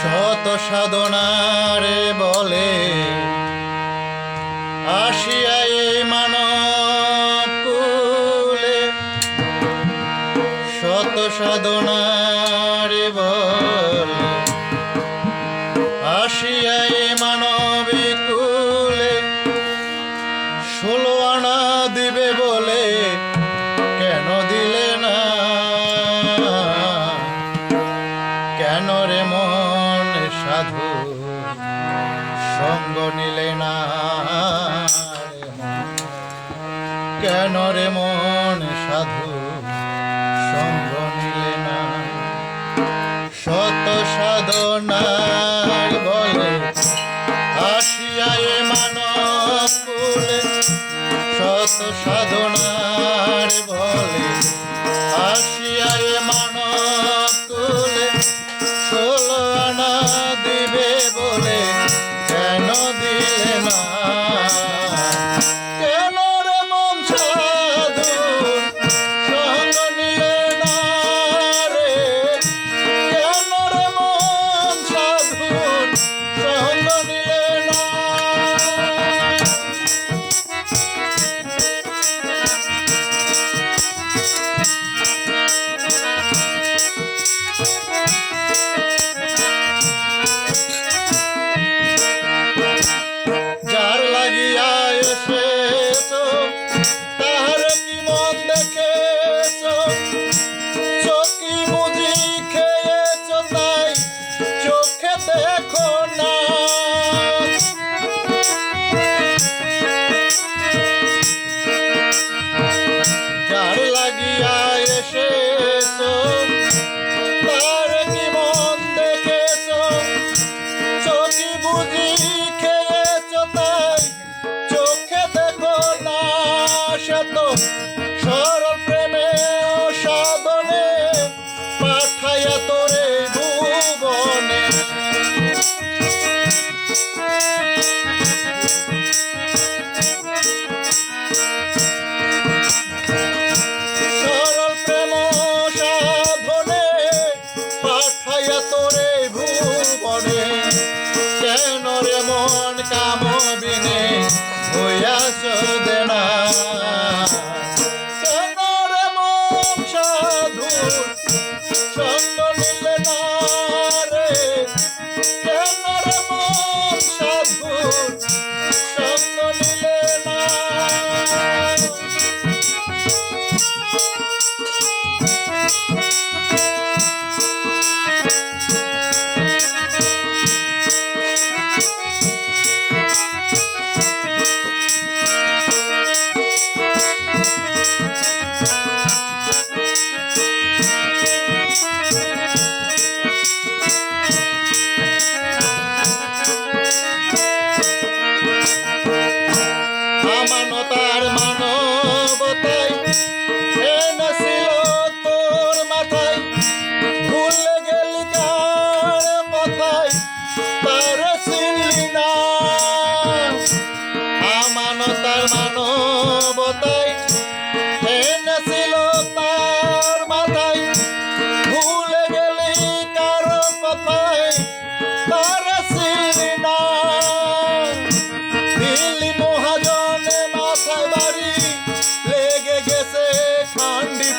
শত সাধনারে বলে আসিয়া এই মানব কুলে শত সাধনা কেন রে মন সাধু? সঙ্গ নিলে না শত সাধনা সাধনার বলে আসিয়ায় লাগিয়া মন কাম বিনে হইয়াছ দেনা। 嗯。বাঙালি মহাজনে বাড়ি, লেগে গেছে খান্ডি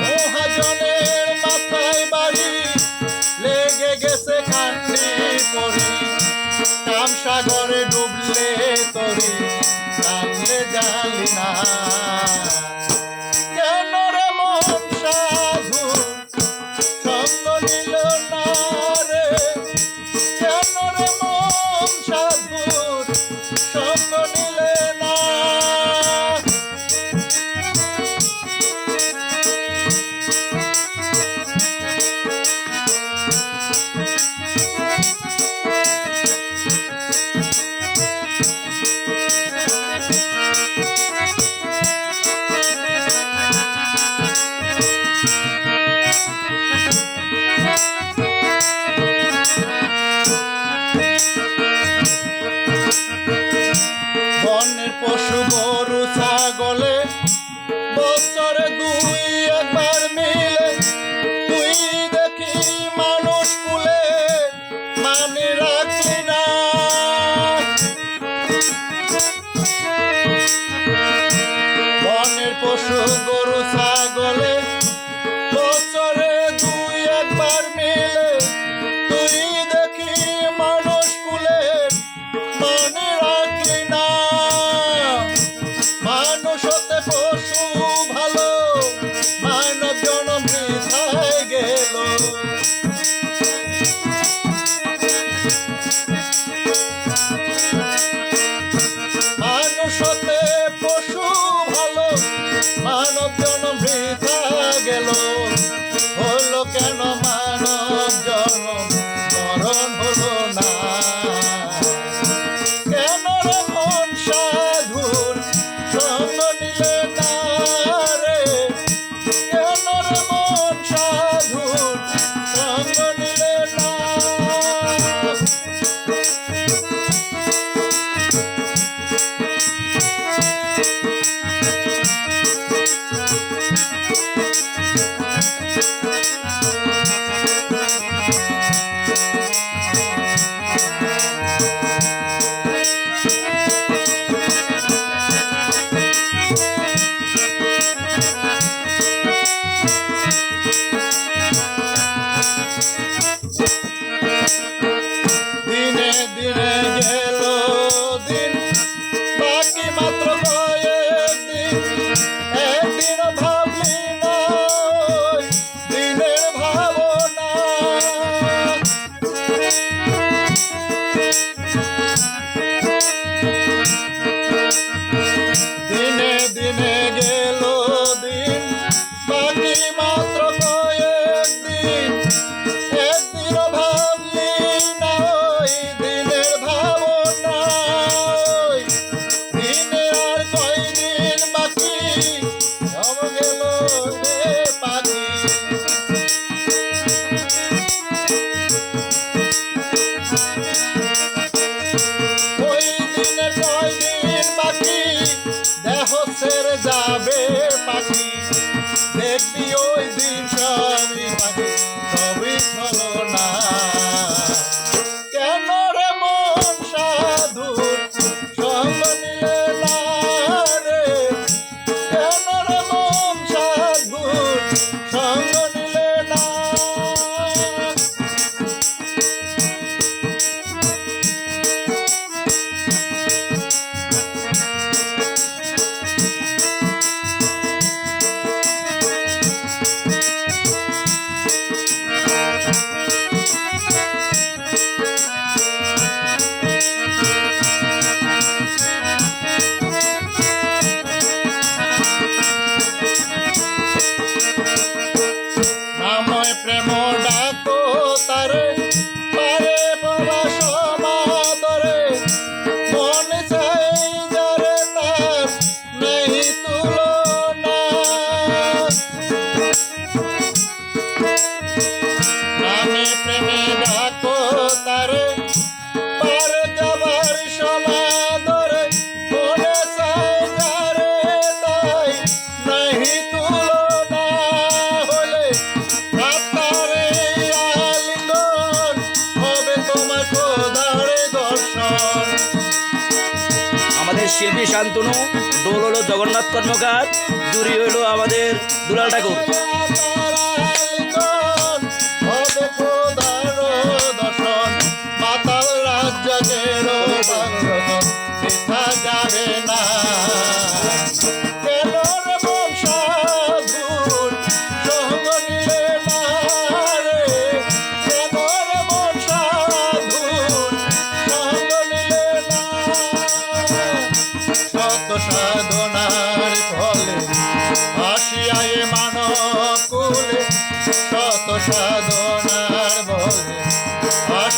মহাজনের মাথায় বাড়ি, লেগে গেছে খান্ডি পরি। কাম সাগরে ডুবলে তরি নামলে জালি না। গরু ছাগলে বছরে দুই একবার মিলে তুই দেখি মানুষ কুলে মানে থাকি মাত্র একদিন ভাবলি না দিনের ভাবনা। দিনে দিনে গেল দিন বাকি মাত্র নাময় প্রেম ডাক আমাদের শিল্পী শান্তনু ডোল হলো জগন্নাথ কর্মকার জুড়ি হইল আমাদের দুলাল ঠাকুর।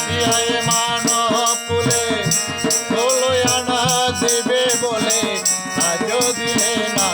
আসিয়ায় মানব বলে আজ দিলে না।